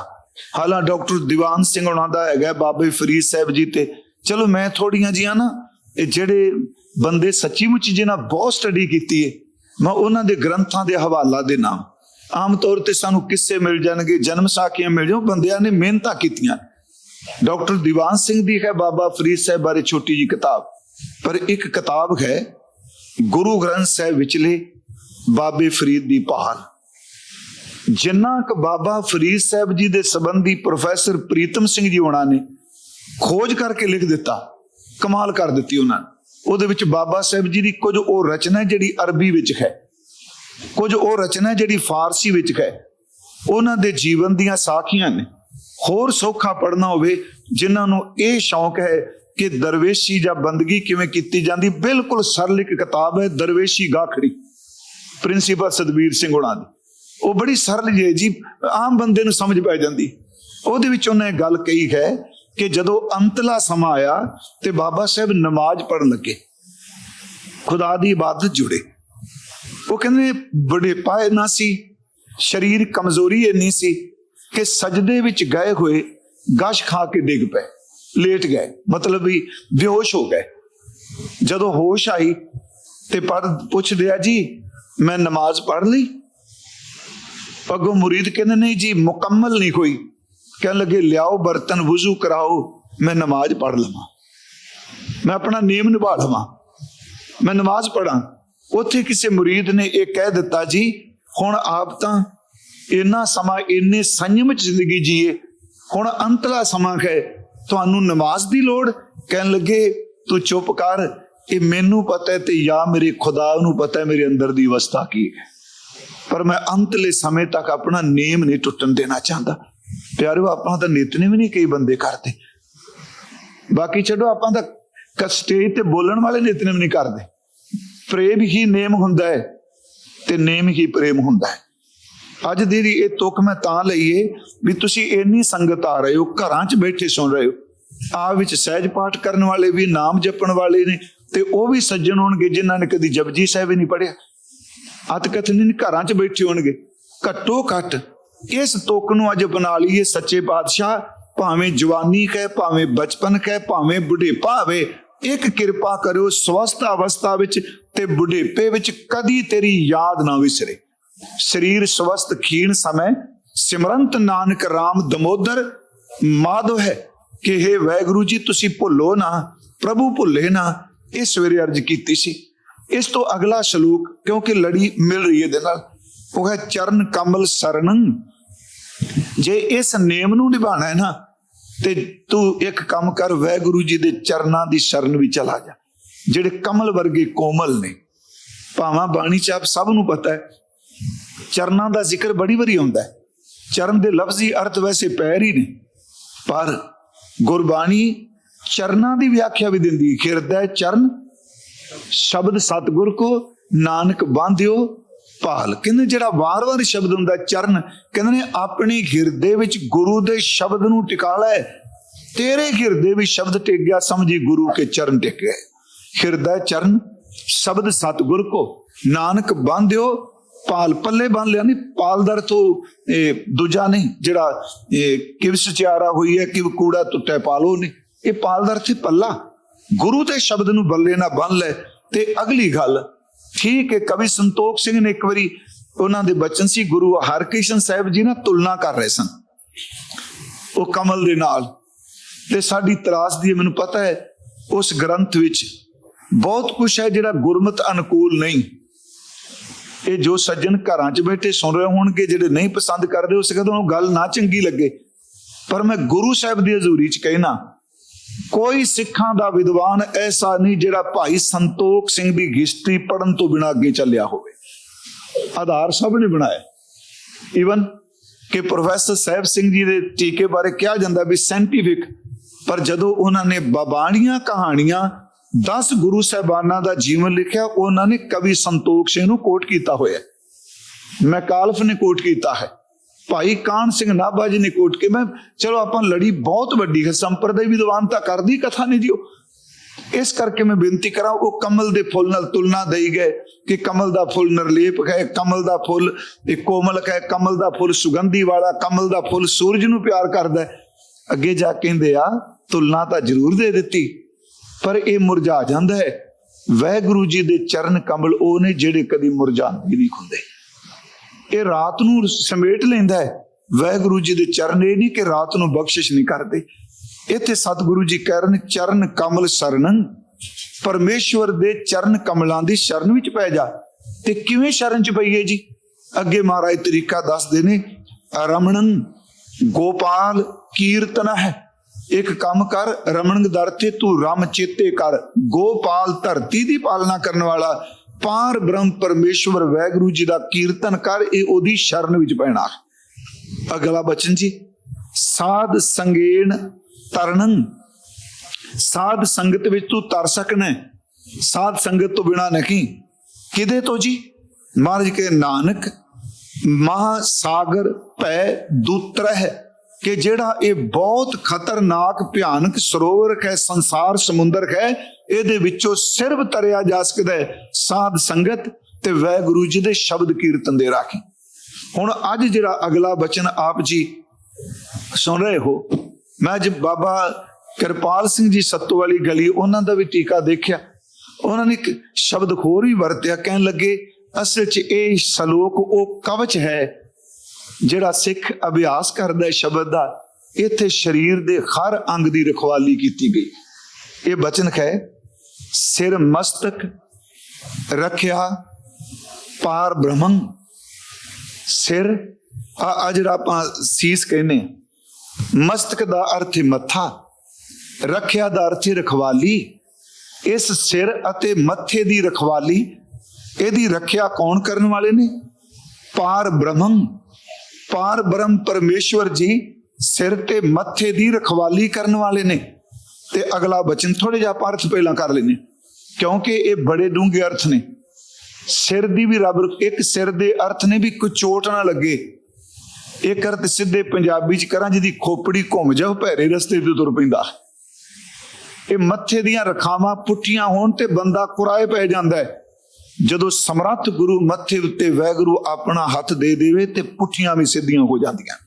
[SPEAKER 1] ਹਾਲਾਂ ਡਾਕਟਰ ਦੀਵਾਨ ਸਿੰਘ ਉਹਨਾਂ ਦਾ ਹੈਗਾ, ਬਾਬੇ ਫਰੀਦ ਸਾਹਿਬ ਜੀ ਤੇ। ਚਲੋ ਮੈਂ ਥੋੜੀਆਂ ਜੀਆਂ ਨਾ, ਇਹ ਜਿਹੜੇ ਬੰਦੇ ਸੱਚੀ ਮੁੱਚੀ ਜਿਹਨਾਂ ਬਹੁਤ ਸਟੱਡੀ ਕੀਤੀ ਹੈ ਮੈਂ ਉਹਨਾਂ ਦੇ ਗ੍ਰੰਥਾਂ ਦੇ ਹਵਾਲਾ ਦੇ ਨਾਮ। ਆਮ ਤੌਰ ਤੇ ਸਾਨੂੰ ਕਿੱਸੇ ਮਿਲ ਜਾਣਗੇ, ਜਨਮ ਸਾਖੀਆਂ ਮਿਲ ਜਾਣ, ਬੰਦਿਆਂ ਨੇ ਮਿਹਨਤਾਂ ਕੀਤੀਆਂ। ਡਾਕਟਰ ਦੀਵਾਨ ਸਿੰਘ ਦੀ ਹੈ ਬਾਬਾ ਫਰੀਦ ਸਾਹਿਬ ਬਾਰੇ ਛੋਟੀ ਜੀ ਕਿਤਾਬ। ਪਰ ਇੱਕ ਕਿਤਾਬ ਹੈ, ਗੁਰੂ ਗ੍ਰੰਥ ਸਾਹਿਬ ਵਿਚਲੇ ਬਾਬੇ ਫਰੀਦ ਦੀ ਪਹਾੜ ਜਿੰਨਾ ਕ ਬਾਬਾ ਫਰੀਦ ਸਾਹਿਬ ਜੀ ਦੇ ਸੰਬੰਧੀ ਪ੍ਰੋਫੈਸਰ ਪ੍ਰੀਤਮ ਸਿੰਘ ਜੀ ਹੋਣਾ ਨੇ ਖੋਜ ਕਰਕੇ ਲਿਖ ਦਿੱਤਾ, ਕਮਾਲ ਕਰ ਦਿੱਤੀ ਉਹਨਾਂ ਉਹਦੇ ਵਿੱਚ ਬਾਬਾ ਸਾਹਿਬ ਜੀ ਦੀ ਕੁਝ ਉਹ ਰਚਨਾ ਜਿਹੜੀ ਅਰਬੀ ਵਿੱਚ ਹੈ, ਕੁਝ ਉਹ ਰਚਨਾ ਜਿਹੜੀ ਫਾਰਸੀ ਵਿੱਚ ਹੈ, ਉਹਨਾਂ ਦੇ ਜੀਵਨ ਦੀਆਂ ਸਾਖੀਆਂ ਨੇ। ਹੋਰ ਸੌਖਾ ਪੜਨਾ ਹੋਵੇ, ਜਿਨ੍ਹਾਂ ਨੂੰ ਇਹ ਸ਼ੌਂਕ ਹੈ ਕਿ ਦਰਵੇਸ਼ੀ ਜਾਂ ਬੰਦਗੀ ਕਿਵੇਂ ਕੀਤੀ ਜਾਂਦੀ, ਬਿਲਕੁਲ ਸਰਲ ਇੱਕ ਕਿਤਾਬ ਹੈ ਦਰਵੇਸ਼ੀ ਗਾਖੜੀ। ਪ੍ਰਿੰਸੀਪਲ ਸਤਵੀਰ ਸਿੰਘ ਹੁਣਾਂ ਦੀ। ਉਹ ਬੜੀ ਸਰਲ ਜਿਹੀ ਜੀ, ਆਮ ਬੰਦੇ ਨੂੰ ਸਮਝ ਪੈ ਜਾਂਦੀ। ਉਹਦੇ ਵਿੱਚ ਉਹਨੇ ਗੱਲ ਕਹੀ ਹੈ ਕਿ ਜਦੋਂ ਅੰਤਲਾ ਸਮਾਂ ਆਇਆ ਤੇ ਬਾਬਾ ਸਾਹਿਬ ਨਮਾਜ਼ ਪੜਨ ਲੱਗੇ। ਖੁਦਾ ਦੀ ਇਬਾਦਤ ਜੁੜੇ। ਉਹ ਕਹਿੰਦੇ, ਬੜੇ ਪਾਏ ਨਾ ਸੀ। ਸਰੀਰ ਕਮਜ਼ੋਰੀ ਇੰਨੀ ਸੀ ਕਿ ਸਜਦੇ ਵਿੱਚ ਗਏ ਹੋਏ ਗਸ਼ ਖਾ ਕੇ ਡਿੱਗ ਪਏ। ਲੇਟ ਗਏ। ਮਤਲਬ ਵੀ ਬੇਹੋਸ਼ ਹੋ ਗਏ। ਜਦੋਂ ਹੋਸ਼ ਆਈ ਤੇ ਪਰ ਪੁੱਛਦੇ ਆ, ਜੀ ਮੈਂ ਨਮਾਜ਼ ਪੜ੍ਹ ਲਈ। ਅੱਗੋਂ ਮੁਰੀਦ ਕਹਿੰਦੇ, ਨਹੀਂ ਜੀ, ਮੁਕੰਮਲ ਨਹੀਂ ਕੋਈ। ਕਹਿਣ ਲੱਗੇ, ਲਿਆਓ ਬਰਤਨ, ਵੁਜ਼ੂ ਕਰਾਓ, ਮੈਂ ਨਮਾਜ਼ ਪੜ੍ਹ ਲਵਾਂ। ਮੈਂ ਆਪਣਾ ਨਿਯਮ ਨਿਭਾ ਲਵਾਂ। ਮੈਂ ਨਮਾਜ਼ ਪੜਾਂ ਉੱਥੇ ਕਿਸੇ ਮੁਰੀਦ ਨੇ ਇਹ ਕਹਿ ਦਿੱਤਾ, ਜੀ, ਹੁਣ ਆਪ ਤਾਂ ਇੰਨਾ ਸਮਾਂ, ਇੰਨੇ ਸੰਯਮ ਚ ਜ਼ਿੰਦਗੀ ਜੀਏ, ਹੁਣ ਅੰਤਲਾ ਸਮਾਂ ਹੈ ਤੁਹਾਨੂੰ ਨਮਾਜ਼ ਦੀ ਲੋੜ? ਕਹਿਣ ਲੱਗੇ, ਤੂੰ ਚੁੱਪ ਕਰ ਇਹ ਮੈਨੂੰ ਪਤਾ ਹੈ ਤੇ ਜਾਂ ਮੇਰੇ ਖੁਦਾ ਨੂੰ ਪਤਾ ਹੈ ਮੇਰੇ ਅੰਦਰ ਦੀ ਅਵਸਥਾ ਕੀ ਹੈ। ਪਰ ਮੈਂ ਅੰਤਲੇ ਸਮੇਂ ਤੱਕ ਆਪਣਾ ਨੇਮ ਨਹੀਂ ਟੁੱਟਣ ਦੇਣਾ ਚਾਹੁੰਦਾ। ਪਿਆਰੋ, ਆਪਾਂ ਤਾਂ ਨਿਤਨੇਮ ਨਹੀਂ ਕਈ ਬੰਦੇ ਕਰਦੇ। ਬਾਕੀ ਛੱਡੋ, ਆਪਾਂ ਤਾਂ ਕ- ਸਟੇਜ ਤੇ ਬੋਲਣ ਵਾਲੇ ਨਿਤਨੇਮ ਨਹੀਂ ਕਰਦੇ। ਪ੍ਰੇਮ ਹੀ ਨੇਮ ਹੁੰਦਾ ਹੈ ਤੇ ਨੇਮ ਹੀ ਪ੍ਰੇਮ ਹੁੰਦਾ ਹੈ। ਅੱਜ ਦੀ ਇਹ ਤੁਕ ਮੈਂ ਤਾਂ ਲਈਏ ਵੀ ਤੁਸੀਂ ਇੰਨੀ ਸੰਗਤ ਆ ਰਹੇ ਹੋ, ਘਰਾਂ 'ਚ ਬੈਠੇ ਸੁਣ ਰਹੇ ਹੋ। ਆ ਵਿੱਚ ਸਹਿਜ ਪਾਠ ਕਰਨ ਵਾਲੇ ਵੀ, ਨਾਮ ਜਪਣ ਵਾਲੇ ਨੇ ਤੇ ਉਹ ਵੀ ਸੱਜਣ ਹੋਣਗੇ ਜਿਨ੍ਹਾਂ ਨੇ ਕਦੀ ਜਪਜੀ ਸਾਹਿਬ ਹੀ ਨਹੀਂ ਪੜਿਆ ਅਤ ਘਰਾਂ 'ਚ ਬੈਠੇ ਹੋਣਗੇ। ਘੱਟੋ ਘੱਟ ਇਸ ਤੁਕ ਨੂੰ ਅੱਜ ਬਣਾ ਲਈਏ ਸੱਚੇ ਪਾਤਸ਼ਾਹ, ਭਾਵੇਂ ਜਵਾਨੀ ਕਹੇ, ਭਾਵੇਂ ਬਚਪਨ ਕਹੇ, ਭਾਵੇਂ ਬੁਢੇਪਾ ਆਵੇ ਇੱਕ ਕਿਰਪਾ ਕਰਿਓ ਸਵਸਥ ਅਵਸਥਾ ਵਿੱਚ ਤੇ ਬੁਢੇਪੇ ਵਿੱਚ ਕਦੀ ਤੇਰੀ ਯਾਦ ਨਾ ਵਿਸਰੇ। ਸਰੀਰ ਸਵਸਥ ਖੀਣ ਸਮੇਂ ਸਿਮਰੰਤ ਨਾਨਕ RAM ਦਮੋਦਰ, ਮਾਧਵ ਹੈ ਕਿ हे ਵੈਗੁਰੂ ਜੀ, ਤੁਸੀਂ ਭੁੱਲੋ ਨਾ, ਪ੍ਰਭੂ ਭੁੱਲੇ ਨਾ ਇਹ ਸਵੇਰੇ ਅਰਜ ਕੀਤੀ ਸੀ। ਇਸ ਤੋਂ ਅਗਲਾ ਸ਼ਲੋਕ, ਕਿਉਂਕਿ ਲੜੀ ਮਿਲ ਰਹੀ ਹੈ ਇਹਦੇ ਨਾਲ, ਉਹ ਹੈ ਚਰਨ ਕਮਲ ਸਰਣੰ। ਜੇ ਇਸ ਨੇਮ ਨੂੰ ਨਿਭਾਣਾ ਹੈ ਨਾ, ਤੇ ਤੂੰ ਇੱਕ ਕੰਮ ਕਰ, ਵੈਗੁਰੂ ਜੀ ਦੇ ਚਰਨਾਂ ਦੀ ਸ਼ਰਨ ਵੀ ਚਲਾ ਜਾ। ਜਿਹੜੇ ਕਮਲ ਵਰਗੇ ਕੋਮਲ ਨੇ, ਭਾਵਾਂ ਬਾਣੀ ਚ ਆਪ ਸਭ ਨੂੰ ਪਤਾ ਹੈ, ਚਰਨਾਂ ਦਾ ਜ਼ਿਕਰ ਬੜੀ ਵਾਰੀ ਹੁੰਦਾ ਹੈ। ਚਰਨ ਦੇ ਲਫ਼ਜ਼ੀ ਅਰਥ ਵੈਸੇ ਪੈਰ ਹੀ ਨੇ, ਪਰ ਗੁਰਬਾਣੀ ਚਰਨਾਂ ਦੀ ਵਿਆਖਿਆ ਵੀ ਦਿੰਦੀ ਹੈ। ਚਰਨ, ਸ਼ਬਦ ਸਤਿਗੁਰ ਕੋ, ਨਾਨਕ ਬਾਂਧਿਓ ਭਾਲ। ਕਹਿੰਦੇ ਜਿਹੜਾ ਵਾਰ-ਵਾਰ ਸ਼ਬਦ ਹੁੰਦਾ, ਚਰਨ, ਕਹਿੰਦੇ ਨੇ ਆਪਣੇ ਹਿਰਦੇ ਵਿੱਚ ਗੁਰੂ ਦੇ ਸ਼ਬਦ ਨੂੰ ਟਿਕਾ ਲੈ। ਤੇਰੇ ਹਿਰਦੇ ਵਿੱਚ ਸ਼ਬਦ ਟਿਕ ਗਿਆ, ਸਮਝੀ ਗੁਰੂ ਕੇ ਚਰਨ ਟਿਕ ਗਏ। ਹਿਰਦਾ ਚਰਨ, ਸ਼ਬਦ ਸਤਿਗੁਰ ਕੋ, ਨਾਨਕ ਬਾਂਧਿਓ ਪਾਲ ਪੱਲੇ ਬੰਨ ਲਿਆ ਨਹੀਂ ਪਾਲਦਰ ਤੋਂ, ਇਹ ਦੂਜਾ ਨਹੀਂ, ਜਿਹੜਾ ਇਹ ਕਿਵਸ ਚਾਰਾ ਹੋਈ ਹੈ ਕਿ ਕੂੜਾ ਟੁੱਟੇ ਪਾਲੋ ਨਹੀਂ ਇਹ ਪਾਲਦਰ ਪੱਲਾ। ਗੁਰੂ ਦੇ ਸ਼ਬਦ ਨੂੰ ਬੱਲੇ ਨਾ ਬੰਨ ਲੈ। ਤੇ ਅਗਲੀ ਗੱਲ, ਠੀਕ ਹੈ, ਕਵੀ ਸੰਤੋਖ ਸਿੰਘ ਨੇ ਇੱਕ ਵਾਰੀ ਉਹਨਾਂ ਦੇ ਬਚਨ ਸੀ, ਗੁਰੂ ਹਰਕ੍ਰਿਸ਼ਨ ਸਾਹਿਬ ਜੀ ਨਾਲ ਤੁਲਨਾ ਕਰ ਰਹੇ ਸਨ। ਉਹ ਕਮਲ ਦੇ ਨਾਲ। ਤੇ ਸਾਡੀ ਤਰਾਸ ਦੀ ਮੈਨੂੰ ਪਤਾ ਹੈ, ਉਸ ਗ੍ਰੰਥ ਵਿੱਚ ਬਹੁਤ ਕੁਝ ਹੈ ਜਿਹੜਾ ਗੁਰਮਤ ਅਨੁਕੂਲ ਨਹੀਂ। ਇਹ ਜੋ ਸੱਜਣ ਘਰਾਂ 'ਚ ਬੈਠੇ ਸੁਣ ਰਹੇ ਹੋਣਗੇ, ਜਿਹੜੇ ਨਹੀਂ ਪਸੰਦ ਕਰਦੇ ਉਸ ਕਦੋਂ ਉਹ ਗੱਲ ਨਾ ਚੰਗੀ ਲੱਗੇ। ਪਰ ਮੈਂ ਗੁਰੂ ਸਾਹਿਬ ਦੀ ਹਜ਼ੂਰੀ 'ਚ ਕਹਿਣਾ ਕੋਈ ਸਿੱਖਾਂ ਦਾ ਵਿਦਵਾਨ ਐਸਾ ਨਹੀਂ ਜਿਹੜਾ ਭਾਈ ਸੰਤੋਖ ਸਿੰਘ ਦੀ ਹਿਸਟਰੀ ਪੜਨ ਤੋਂ ਬਿਨਾਂ ਅੱਗੇ ਚੱਲਿਆ ਹੋਵੇ। ਆਧਾਰ ਸਭ ਨੇ ਬਣਾਇਆ। ਈਵਨ ਕਿ ਪ੍ਰੋਫੈਸਰ ਸਾਹਿਬ ਸਿੰਘ ਜੀ ਦੇ ਟੀਕੇ ਬਾਰੇ ਕਿਹਾ ਜਾਂਦਾ ਵੀ ਸਾਇੰਟੀਫਿਕ ਪਰ ਜਦੋਂ ਉਹਨਾਂ ਨੇ ਬਾਬਾਣੀਆਂ ਕਹਾਣੀਆਂ 10 ਗੁਰੂ ਸਾਹਿਬਾਨਾਂ ਦਾ ਜੀਵਨ ਲਿਖਿਆ, ਉਹਨਾਂ ਨੇ ਕਵੀ ਸੰਤੋਖ ਸਿੰਘ ਨੂੰ ਕੋਟ ਕੀਤਾ ਹੋਇਆ। ਮੈਂ ਨੇ ਕੋਟ ਕੀਤਾ ਹੈ। ਭਾਈ ਕਾਨ ਸਿੰਘ ਨਾਭਾ ਜੀ ਨੇ ਕੋਟ ਕੇ, ਮੈਂ ਚਲੋ ਆਪਾਂ ਲੜੀ ਬਹੁਤ ਵੱਡੀ ਹੈ, ਸੰਪਰਦਾਇ ਵਿਦਵਾਨਤਾ ਕਰਦੀ ਕਥਾ ਨਹੀਂ ਜੀ ਉਹ। ਇਸ ਕਰਕੇ ਮੈਂ ਬੇਨਤੀ ਕਰਾਂ, ਉਹ ਕਮਲ ਦੇ ਫੁੱਲ ਨਾਲ ਤੁਲਨਾ ਦੇਈ ਗਏ ਕਿ ਕਮਲ ਦਾ ਫੁੱਲ ਨਿਰਲੇਪ ਹੈ, ਕਮਲ ਦਾ ਫੁੱਲ ਇਹ ਕੋਮਲ ਹੈ, ਕਮਲ ਦਾ ਫੁੱਲ ਸੁਗੰਧੀ ਵਾਲਾ, ਕਮਲ ਦਾ ਫੁੱਲ ਸੂਰਜ ਨੂੰ ਪਿਆਰ ਕਰਦਾ ਹੈ। ਅੱਗੇ ਜਾ ਕਹਿੰਦੇ ਆ, ਤੁਲਨਾ ਤਾਂ ਜ਼ਰੂਰ ਦੇ ਦਿੱਤੀ, ਪਰ ਇਹ ਮੁਰਝਾ ਜਾਂਦਾ ਹੈ। ਵਹਿਗੁਰੂ ਜੀ ਦੇ ਚਰਨ ਕਮਲ ਉਹ ਨੇ ਜਿਹੜੇ ਕਦੀ ਮੁਰਝਾਉਂਦੇ ਨਹੀਂ ਹੁੰਦੇ। ਇਹ ਰਾਤ ਨੂੰ ਸਮੇਟ ਲੈਂਦਾ ਹੈ। ਵੈਗੁਰੂ ਜੀ ਦੇ ਚਰਨ ਇਹ ਨਹੀਂ ਕਿ ਰਾਤ ਨੂੰ ਬਖਸ਼ਿਸ਼ ਨਹੀਂ ਕਰਦੇ। ਇੱਥੇ ਸਤਿਗੁਰੂ ਜੀ ਕਹਿ ਰਹੇ ਚਰਨ ਕਮਲ ਸਰਣੰ ਪਰਮੇਸ਼ਵਰ ਦੇ ਚਰਨ ਕਮਲਾਂ ਦੀ ਸ਼ਰਨ ਵਿੱਚ ਪੈ ਜਾ। ਤੇ ਕਿਵੇਂ ਸ਼ਰਨ ਚ ਪਈਏ ਜੀ? ਅੱਗੇ ਮਹਾਰਾਜ ਤਰੀਕਾ ਦੱਸਦੇ ਨੇ ਰਮਣਨ ਗੋਪਾਲ ਕੀਰਤਨ ਹੈ। ਇੱਕ ਕੰਮ ਕਰ, ਰਮਣੰਗ ਦਰ ਤੇ ਤੂੰ ਰਮ ਚੇਤੇ ਕਰ। ਗੋਪਾਲ ਧਰਤੀ ਦੀ ਪਾਲਣਾ ਕਰਨ ਵਾਲਾ ਪਾਰ ਬ੍ਰਹਮ ਪਰਮੇਸ਼ਵਰ ਵੈਗੁਰੂ ਜੀ ਦਾ ਕੀਰਤਨ ਕਰ, ਇਹ ਉਹਦੀ ਸ਼ਰਨ ਵਿੱਚ ਪੈਣਾ। ਅਗਲਾ ਬਚਨ ਜੀ, ਸਾਧ ਸੰਗੇਣ ਤਰਨੰ। ਸਾਧ ਸੰਗਤ ਵਿੱਚ ਤੂੰ ਤਰ ਸਕਣਾ ਸਾਧ ਸੰਗਤ ਤੋਂ ਬਿਨਾ ਨਹੀਂ। ਕਿਦੇ ਤੋਂ ਜੀ? ਮਹਾਰਾਜ ਕੇ ਨਾਨਕ ਮਹਾ ਸਾਗਰ ਭੈ ਦੂਤਰ ਹੈ ਕਿ ਜਿਹੜਾ ਇਹ ਬਹੁਤ ਖਤਰਨਾਕ, ਭਿਆਨਕ ਸਰੋਵਰ ਹੈ, ਸੰਸਾਰ ਸਮੁੰਦਰ ਹੈ, ਇਹਦੇ ਵਿੱਚੋਂ ਸਿਰਫ ਤਰਿਆ ਜਾ ਸਕਦਾ ਹੈ ਸਾਧ ਸੰਗਤ ਤੇ ਵੈਗੁਰੂ ਜੀ ਦੇ ਸ਼ਬਦ ਕੀਰਤਨ ਦੇ ਰਾਖੀ। ਹੁਣ ਅੱਜ ਜਿਹੜਾ ਅਗਲਾ ਬਚਨ ਆਪ ਜੀ ਸੁਣ ਰਹੇ ਹੋ, ਮੈਂ ਅੱਜ ਬਾਬਾ ਕਿਰਪਾਲ ਸਿੰਘ ਜੀ ਸੱਤੋ ਵਾਲੀ ਗਲੀ ਉਹਨਾਂ ਦਾ ਵੀ ਟੀਕਾ ਦੇਖਿਆ। ਉਹਨਾਂ ਨੇ ਇੱਕ ਸ਼ਬਦ ਹੋਰ ਵੀ ਵਰਤਿਆ, ਕਹਿਣ ਲੱਗੇ, ਅਸਲ 'ਚ ਇਹ ਸ਼ਲੋਕ ਉਹ ਕਵਚ ਹੈ ਜਿਹੜਾ ਸਿੱਖ ਅਭਿਆਸ ਕਰਦਾ ਹੈ ਸ਼ਬਦ ਦਾ, ਇੱਥੇ ਸਰੀਰ ਦੇ ਹਰ ਅੰਗ ਦੀ ਰਖਵਾਲੀ ਕੀਤੀ ਗਈ ਇਹ ਬਚਨ ਹੈ, ਸਿਰ ਮਸਤਕ ਰੱਖਿਆ, ਪਾਰ ਬ੍ਰਹਮੰ, ਸਿਰ, ਆ ਆ ਜਿਹੜਾ ਆਪਾਂ ਸੀਸ ਕਹਿੰਦੇ ਹਾਂ। ਮਸਤਕ ਦਾ ਅਰਥ ਹੈ ਮੱਥਾ, ਰੱਖਿਆ ਦਾ ਅਰਥ ਹੈ ਰਖਵਾਲੀ ਇਸ ਸਿਰ ਅਤੇ ਮੱਥੇ ਦੀ ਰਖਵਾਲੀ, ਇਹਦੀ ਰੱਖਿਆ ਕੌਣ ਕਰਨ ਵਾਲੇ ਨੇ ਪਾਰ ਬ੍ਰਹਮੰ ਪਾਰ ਬ੍ਰਹਮ ਪਰਮੇਸ਼ਵਰ ਜੀ ਸਿਰ ਤੇ ਮੱਥੇ ਦੀ ਰਖਵਾਲੀ ਕਰਨ ਵਾਲੇ ਨੇ ਤੇ ਅਗਲਾ ਬਚਨ ਥੋੜੇ ਜਿਹਾ ਆਪਾਂ ਪਹਿਲਾਂ ਕਰ ਲੈਨੇ ਕਿਉਂਕਿ ਇਹ ਬੜੇ ਡੂੰਘੇ ਅਰਥ ਨੇ। ਸਿਰ ਦੀ ਵੀ ਰੱਬ, ਇੱਕ ਸਿਰ ਦੇ ਅਰਥ ਨੇ ਵੀ ਕੋਈ ਚੋਟ ਨਾ ਲੱਗੇ। ਇੱਕ ਅਰਥ ਸਿੱਧੇ ਪੰਜਾਬੀ ਚ ਕਰਾਂ ਜਿਹਦੀ ਖੋਪੜੀ ਘੁੰਮ ਜਾਓ ਭੈਰੇ ਰਸਤੇ ਤੇ ਤੁਰ ਪੈਂਦਾ। ਇਹ ਮੱਥੇ ਦੀਆਂ ਰਖਾਵਾਂ ਪੁੱਠੀਆਂ ਹੋਣ ਤੇ ਬੰਦਾ ਕੁਰਾਏ ਪੈ ਜਾਂਦਾ ਹੈ। ਜਦੋਂ ਸਮਰੱਥ ਗੁਰੂ ਮੱਥੇ ਉੱਤੇ ਵੈਗੁਰੂ ਆਪਣਾ ਹੱਥ ਦੇ ਦੇਵੇ ਤੇ ਪੁੱਠੀਆਂ ਵੀ ਸਿੱਧੀਆਂ ਹੋ ਜਾਂਦੀਆਂ।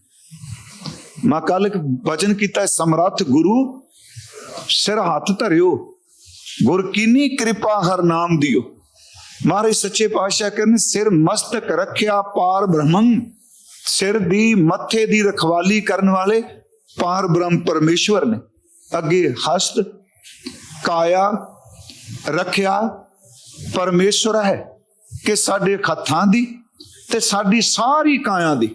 [SPEAKER 1] ਮੈਂ ਕੱਲ ਵਚਨ ਕੀਤਾ, ਸਮਰੱਥ ਗੁਰੂ, ਸਿਰ ਹੱਥ ਧਰਿਓ, ਗੁਰ ਕੀਨੀ ਕਿਰਪਾ ਹਰ ਨਾਮ ਦਿਓ। ਮਹਾਰਾਜ ਸੱਚੇ ਪਾਤਸ਼ਾਹ ਕਹਿੰਦੇ, ਸਿਰ ਮਸਤਕ ਰੱਖਿਆ ਪਾਰ ਬ੍ਰਹਮੰ, ਸਿਰ ਦੀ ਮੱਥੇ ਦੀ ਰਖਵਾਲੀ ਕਰਨ ਵਾਲੇ ਪਾਰ ਬ੍ਰਹਮ ਪਰਮੇਸ਼ਵਰ ਨੇ। ਅੱਗੇ ਹਸਤ, ਕਾਇਆ, ਰੱਖਿਆ ਪਰਮੇਸ਼ਵਰ ਹੈ ਕਿ ਸਾਡੇ ਹੱਥਾਂ ਦੀ ਤੇ ਸਾਡੀ ਸਾਰੀ ਕਾਇਆ ਦੀ।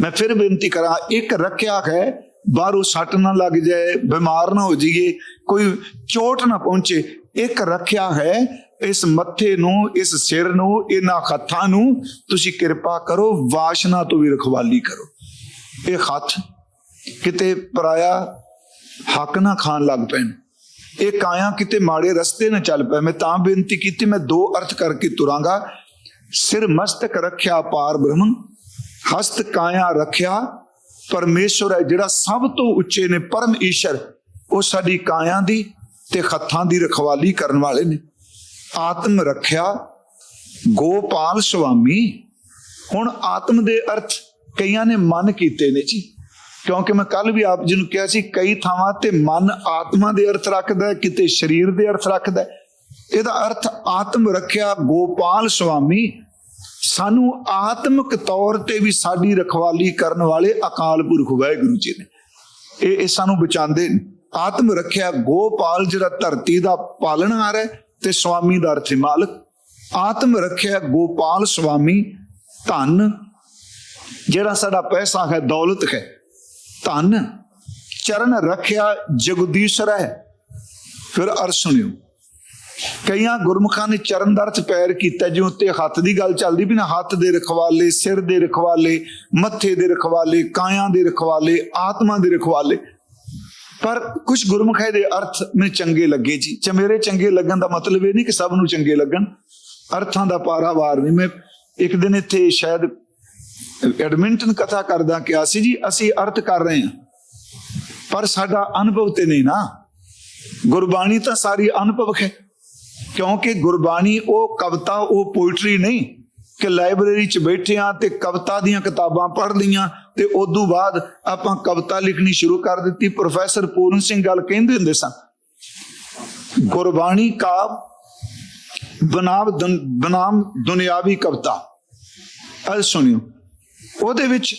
[SPEAKER 1] ਮੈਂ ਫਿਰ ਬੇਨਤੀ ਕਰਾਂ, ਇੱਕ ਰੱਖਿਆ ਹੈ, ਬਾਹਰੋਂ ਸੱਟ ਨਾ ਲੱਗ ਜਾਏ, ਬਿਮਾਰ ਨਾ ਹੋ ਜਾਈਏ, ਕੋਈ ਚੋਟ ਨਾ ਪਹੁੰਚੇ, ਇੱਕ ਰੱਖਿਆ ਹੈ, ਇਸ ਮੱਥੇ ਨੂੰ, ਇਸ ਸਿਰ ਨੂੰ, ਇਹਨਾਂ ਹੱਥਾਂ ਨੂੰ ਤੁਸੀਂ ਕਿਰਪਾ ਕਰੋ, ਵਾਸ਼ਨਾ ਤੋਂ ਵੀ ਰਖਵਾਲੀ ਕਰੋ। ਇਹ ਹੱਥ ਕਿਤੇ ਪਰਾਇਆ ਹੱਕ ਨਾ ਖਾਣ ਲੱਗ ਪੈਣ। ਇਹ ਕਾਇਆ ਕਿਤੇ ਮਾੜੇ ਰਸਤੇ ਨਾ ਚੱਲ ਪਏ। ਮੈਂ ਤਾਂ ਬੇਨਤੀ ਕੀਤੀ, ਮੈਂ ਦੋ ਅਰਥ ਕਰਕੇ ਤੁਰਾਂਗਾ। ਸਿਰ ਮਸਤਕ ਰੱਖਿਆ ਪਾਰ ਬ੍ਰਹਮੰ, ਹਸਤ ਕਾਇਆ ਰੱਖਿਆ ਪਰਮੇਸ਼ਵਰ ਹੈ, ਜਿਹੜਾ ਸਭ ਤੋਂ ਉੱਚੇ ਨੇ, ਪਰਮ ਈਸ਼ਰ। ਉਹ ਸਾਡੀ ਕਾਇਆ ਦੀ ਤੇ ਹੱਥਾਂ ਦੀ ਰਖਵਾਲੀ ਕਰਨ ਵਾਲੇ ਨੇ। ਆਤਮ ਰੱਖਿਆ, ਗੋਪਾਲ ਸੁਆਮੀ। ਹੁਣ ਆਤਮ ਦੇ ਅਰਥ ਕਈਆਂ ਨੇ ਮਨ ਕੀਤੇ ਨੇ ਜੀ। ਕਿਉਂਕਿ ਮੈਂ ਕੱਲ ਵੀ ਆਪ ਜੀ ਨੂੰ ਕਿਹਾ ਸੀ, ਕਈ ਥਾਵਾਂ ਤੇ ਮਨ ਆਤਮਾ ਦੇ ਅਰਥ ਰੱਖਦਾ ਹੈ, ਕਿਤੇ ਸਰੀਰ ਦੇ ਅਰਥ ਰੱਖਦਾ ਹੈ। ਇਹਦਾ ਅਰਥ ਆਤਮ ਰੱਖਿਆ ਗੋਪਾਲ ਸੁਆਮੀ ਸਾਨੂੰ ਆਤਮਿਕ ਤੌਰ ਤੇ ਵੀ ਸਾਡੀ ਰਖਵਾਲੀ ਕਰਨ ਵਾਲੇ ਅਕਾਲ ਪੁਰਖ ਵਾਹਿਗੁਰੂ ਜੀ ਨੇ। ਇਹ ਇਹ ਸਾਨੂੰ ਬਚਾਉਂਦੇ ਨੇ। ਆਤਮ ਰੱਖਿਆ ਗੋਪਾਲ ਜਿਹੜਾ ਧਰਤੀ ਦਾ ਪਾਲਣਹਾਰ ਹੈ ਤੇ ਸੁਆਮੀ ਦਾ ਅਰਥ ਮਾਲਕ। ਆਤਮ ਰੱਖਿਆ ਗੋਪਾਲ ਸੁਆਮੀ ਧਨ, ਜਿਹੜਾ ਸਾਡਾ ਪੈਸਾ ਹੈ, ਦੌਲਤ ਹੈ। ਧਨ ਚਰਨ ਰੱਖਿਆ ਜਗਦੀਸ਼ਰ ਹੈ। ਫਿਰ ਅਰਥ ਸੁਣਿਓ। ਕਈਆਂ ਗੁਰਮੁਖਾਂ ਨੇ ਚਰਨ ਦਾ ਅਰਥ ਪੈਰ ਕੀਤਾ, ਜਿਉਂ ਉੱਤੇ ਹੱਥ ਦੀ ਗੱਲ ਚੱਲਦੀ ਵੀ ਨਾ, ਹੱਥ ਦੇ ਰਖਵਾਲੇ, ਸਿਰ ਦੇ ਰਖਵਾਲੇ, ਮੱਥੇ ਦੇ ਰਖਵਾਲੇ, ਕਾਇਆਂ ਦੇ ਰਖਵਾਲੇ, ਆਤਮਾ ਦੇ ਰਖਵਾਲੇ। ਪਰ ਕੁਝ ਗੁਰਮੁਖੇ ਦੇ ਅਰਥ ਮੈਨੂੰ ਚੰਗੇ ਲੱਗੇ ਜੀ। ਚ ਮੇਰੇ ਚੰਗੇ ਲੱਗਣ ਦਾ ਮਤਲਬ ਇਹ ਨਹੀਂ ਕਿ ਸਭ ਨੂੰ ਚੰਗੇ ਲੱਗਣ। ਅਰਥਾਂ ਦਾ ਪਾਰਾਵਾਰ ਨਹੀਂ। ਮੈਂ ਇੱਕ ਦਿਨ ਇੱਥੇ ਸ਼ਾਇਦ ਐਡਮਿੰਟਨ ਕਥਾ ਕਰਦਾ ਕਿਹਾ ਸੀ ਜੀ, ਅਸੀਂ ਅਰਥ ਕਰ ਰਹੇ ਹਾਂ। ਪਰ ਸਾਡਾ ਅਨੁਭਵ ਤੇ ਨਹੀਂ ਨਾ। ਗੁਰਬਾਣੀ ਤਾਂ ਸਾਰੀ ਅਨੁਭਵ ਹੈ। ਕਿਉਂਕਿ ਗੁਰਬਾਣੀ ਉਹ ਕਵਿਤਾ, ਉਹ ਪੋਇਟਰੀ ਨਹੀਂ। ਕਿ ਲਾਇਬ੍ਰੇਰੀ 'ਚ ਬੈਠਿਆਂ ਤੇ ਕਵਿਤਾ ਦੀਆਂ ਕਿਤਾਬਾਂ ਪੜ੍ਹ ਲਈਆਂ ਤੇ ਉਦੋਂ ਬਾਅਦ ਆਪਾਂ ਕਵਿਤਾ ਲਿਖਣੀ ਸ਼ੁਰੂ ਕਰ ਦਿੱਤੀ। ਪ੍ਰੋਫੈਸਰ ਪੂਰਨ ਸਿੰਘ ਗੱਲ ਕਹਿੰਦੇ ਹੁੰਦੇ ਸਨ, ਗੁਰਬਾਣੀ ਕਾਵ ਬਨਾਮ ਦੁਨ- ਬਨਾਮ ਦੁਨਿਆਵੀ ਕਵਿਤਾ। ਅਲ ਸੁਣਿਓ। ਉਹਦੇ ਵਿੱਚ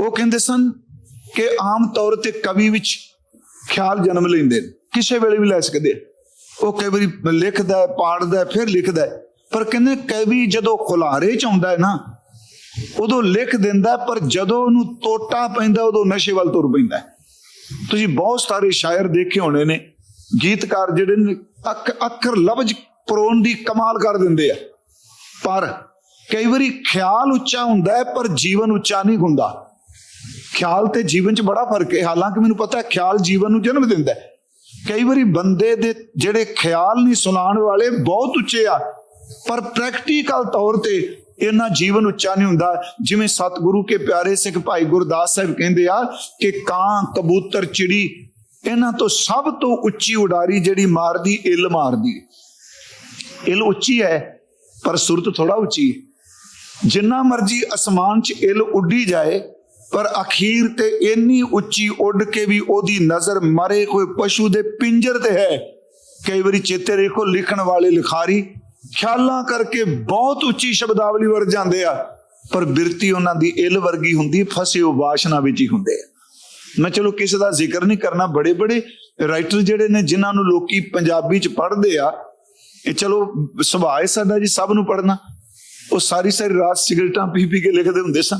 [SPEAKER 1] ਉਹ ਕਹਿੰਦੇ ਸਨ ਕਿ ਆਮ ਤੌਰ ਤੇ ਕਵੀ ਵਿੱਚ ਖਿਆਲ ਜਨਮ ਲੈਂਦੇ ਨੇ। ਕਿਸੇ ਵੇਲੇ ਵੀ ਲੈ ਸਕਦੇ ਉਹ ਕਈ ਵਾਰੀ ਲਿਖਦਾ ਪਾੜਦਾ ਫਿਰ ਲਿਖਦਾ ਪਰ ਕਹਿੰਦੇ ਕਵੀ ਜਦੋਂ ਖੁਲਾਰੇ ਚ ਆਉਂਦਾ ਹੈ ਨਾ, ਉਦੋਂ ਲਿਖ ਦਿੰਦਾ ਪਰ ਜਦੋਂ ਉਹਨੂੰ ਟੋਟਾ ਪੈਂਦਾ, ਉਦੋਂ ਨਸ਼ੇ ਵੱਲ ਤੁਰ ਪੈਂਦਾ ਤੁਸੀਂ ਬਹੁਤ ਸਾਰੇ ਸ਼ਾਇਰ ਦੇਖੇ ਹੋਣੇ ਨੇ, ਗੀਤਕਾਰ ਜਿਹੜੇ ਨੇ ਅੱਖ ਅੱਖਰ ਲਫ਼ਜ਼ ਪਰੋਣ ਦੀ ਕਮਾਲ ਕਰ ਦਿੰਦੇ ਆ। ਪਰ ਕਈ ਵਾਰੀ ਖਿਆਲ ਉੱਚਾ ਹੁੰਦਾ ਹੈ, ਪਰ ਜੀਵਨ ਉੱਚਾ ਨਹੀਂ ਹੁੰਦਾ। ਖਿਆਲ ਤੇ ਜੀਵਨ 'ਚ ਬੜਾ ਫ਼ਰਕ ਹੈ। ਹਾਲਾਂਕਿ ਮੈਨੂੰ ਪਤਾ ਖਿਆਲ ਜੀਵਨ ਨੂੰ ਜਨਮ ਦਿੰਦਾ ਹੈ। ਕਈ ਵਾਰੀ ਬੰਦੇ ਦੇ ਜਿਹੜੇ ਖਿਆਲ ਨਹੀਂ ਸੁਣਾਉਣ ਵਾਲੇ ਬਹੁਤ ਉੱਚੇ ਆ, ਪਰ ਪ੍ਰੈਕਟੀਕਲ ਤੌਰ ਤੇ ਇਹਨਾਂ ਜੀਵਨ ਉੱਚਾ ਨਹੀਂ ਹੁੰਦਾ। ਜਿਵੇਂ ਸਤਿਗੁਰੂ ਕੇ ਪਿਆਰੇ ਸਿੱਖ ਭਾਈ ਗੁਰਦਾਸ ਸਾਹਿਬ ਕਹਿੰਦੇ ਆ ਕਿ ਕਾਂ, ਕਬੂਤਰ, ਚਿੜੀ, ਇਹਨਾਂ ਤੋਂ ਸਭ ਤੋਂ ਉੱਚੀ ਉਡਾਰੀ ਜਿਹੜੀ ਮਾਰਦੀ, ਇੱਲ ਮਾਰਦੀ। ਹੈ। ਇੱਲ ਉੱਚੀ ਹੈ, ਪਰ ਸੁਰਤ ਥੋੜਾ ਉੱਚੀ ਹੈ। ਜਿੰਨਾ ਮਰਜ਼ੀ ਅਸਮਾਨ 'ਚ ਇਲ ਉੱਡੀ ਜਾਏ, ਪਰ ਅਖੀਰ ਤੇ ਇੰਨੀ ਉੱਚੀ ਉੱਡ ਕੇ ਵੀ ਉਹਦੀ ਨਜ਼ਰ ਮਰੇ ਕੋਈ ਪਸ਼ੂ ਦੇ ਪਿੰਜਰ ਤੇ ਹੈ। ਕਈ ਵਾਰੀ ਚੇਤੇ ਦੇਖੋ ਲਿਖਣ ਵਾਲੇ ਲਿਖਾਰੀ ਖਿਆਲਾਂ ਕਰਕੇ ਬਹੁਤ ਉੱਚੀ ਸ਼ਬਦਾਵਲੀ ਵਰ ਜਾਂਦੇ ਆ, ਪਰ ਬਿਰਤੀ ਉਹਨਾਂ ਦੀ ਇਲ ਵਰਗੀ ਹੁੰਦੀ, ਫਸੇ ਉਹ ਵਾਸ਼ਨਾ ਵਿੱਚ ਹੀ ਹੁੰਦੇ ਆ। ਮੈਂ ਚਲੋ ਕਿਸੇ ਦਾ ਜ਼ਿਕਰ ਨਹੀਂ ਕਰਨਾ ਬੜੇ ਬੜੇ ਰਾਈਟਰ ਜਿਹੜੇ ਨੇ, ਜਿਨ੍ਹਾਂ ਨੂੰ ਲੋਕੀ ਪੰਜਾਬੀ ਚ ਪੜ੍ਹਦੇ ਆ, ਇਹ ਚਲੋ ਸੁਭਾਅ ਹੈ ਸਾਡਾ ਜੀ, ਸਭ ਨੂੰ ਪੜ੍ਹਨਾ। ਉਹ ਸਾਰੀ ਸਾਰੀ ਰਾਤ ਸਿਗਰਟਾਂ ਪੀ ਪੀ ਕੇ ਲਿਖਦੇ ਹੁੰਦੇ ਸਨ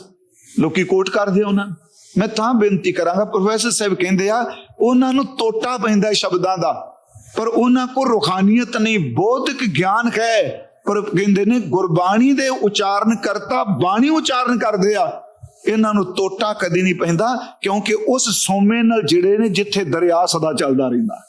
[SPEAKER 1] ਲੋਕੀ ਕੋਟ ਕਰਦੇ ਆ ਉਹਨਾਂ ਨੂੰ। ਮੈਂ ਤਾਂ ਬੇਨਤੀ ਕਰਾਂਗਾ, ਪ੍ਰੋਫੈਸਰ ਸਾਹਿਬ ਕਹਿੰਦੇ ਆ, ਉਹਨਾਂ ਨੂੰ ਟੋਟਾ ਪੈਂਦਾ ਸ਼ਬਦਾਂ ਦਾ। ਪਰ ਉਹਨਾਂ ਕੋਲ ਰੁਖਾਨੀਅਤ ਨਹੀਂ, ਬੌਧਿਕ ਗਿਆਨ ਹੈ। ਪਰ ਕਹਿੰਦੇ ਨੇ, ਗੁਰਬਾਣੀ ਦੇ ਉਚਾਰਨ ਕਰਤਾ, ਬਾਣੀ ਉਚਾਰਨ ਕਰਦੇ ਆ। ਇਹਨਾਂ ਨੂੰ ਟੋਟਾ ਕਦੀ ਨਹੀਂ ਪੈਂਦਾ, ਕਿਉਂਕਿ ਉਸ ਸੋਮੇ ਨਾਲ ਜਿਹੜੇ ਨੇ, ਜਿੱਥੇ ਦਰਿਆ ਸਦਾ ਚੱਲਦਾ ਰਹਿੰਦਾ।